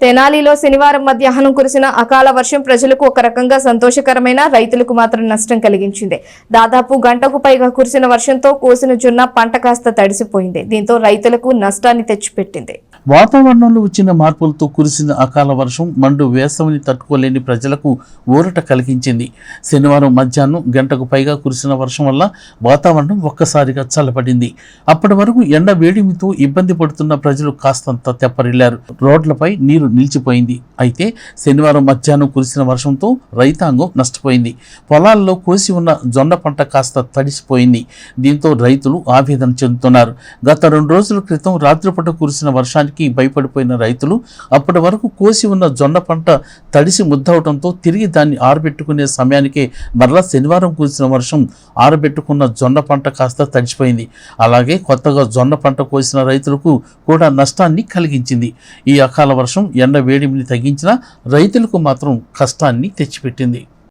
తెనాలిలో శనివారం మధ్యాహ్నం కురిసిన అకాల వర్షం ప్రజలకు ఒక రకంగా సంతోషకరమైన రైతులకు మాత్రం నష్టం కలిగించింది. దాదాపు గంటకు పైగా కురిసిన వర్షంతో కోసిన జొన్న పంట కాస్త తడిసిపోయింది. దీంతో రైతులకు నష్టాన్ని తెచ్చిపెట్టింది. వాతావరణంలో వచ్చిన మార్పులతో కురిసిన అకాల వర్షం మండు వేసవిని తట్టుకోలేని ప్రజలకు ఊరట కలిగించింది. శనివారం మధ్యాహ్నం గంటకు పైగా కురిసిన వర్షం వల్ల వాతావరణం ఒక్కసారిగా చల్లబడింది. అప్పటి వరకు ఎండ వేడిమితో ఇబ్బంది పడుతున్న ప్రజలు కాస్తంత తెప్పరిల్లారు. రోడ్లపై నీరు నిలిచిపోయింది. అయితే శనివారం మధ్యాహ్నం కురిసిన వర్షంతో రైతాంగం నష్టపోయింది. పొలాల్లో కోసి ఉన్న జొన్న పంట కాస్త తడిసిపోయింది. దీంతో రైతులు ఆవేదన చెందుతున్నారు. గత రెండు రోజుల క్రితం రాత్రిపూట కురిసిన వర్షానికి భయపడిపోయిన రైతులు అప్పటి వరకు కోసి ఉన్న జొన్న పంట తడిసి ముద్దవడంతో తిరిగి దాన్ని ఆరబెట్టుకునే సమయానికే మరలా శనివారం కురిసిన వర్షం ఆరబెట్టుకున్న జొన్న పంట కాస్త తడిచిపోయింది. అలాగే కొత్తగా జొన్న పంట కోసిన రైతులకు కూడా నష్టాన్ని కలిగించింది. ఈ అకాల వర్షం ఎండ వేడిమిని తగ్గించిన రైతులకు మాత్రం కష్టాన్ని తెచ్చిపెట్టింది.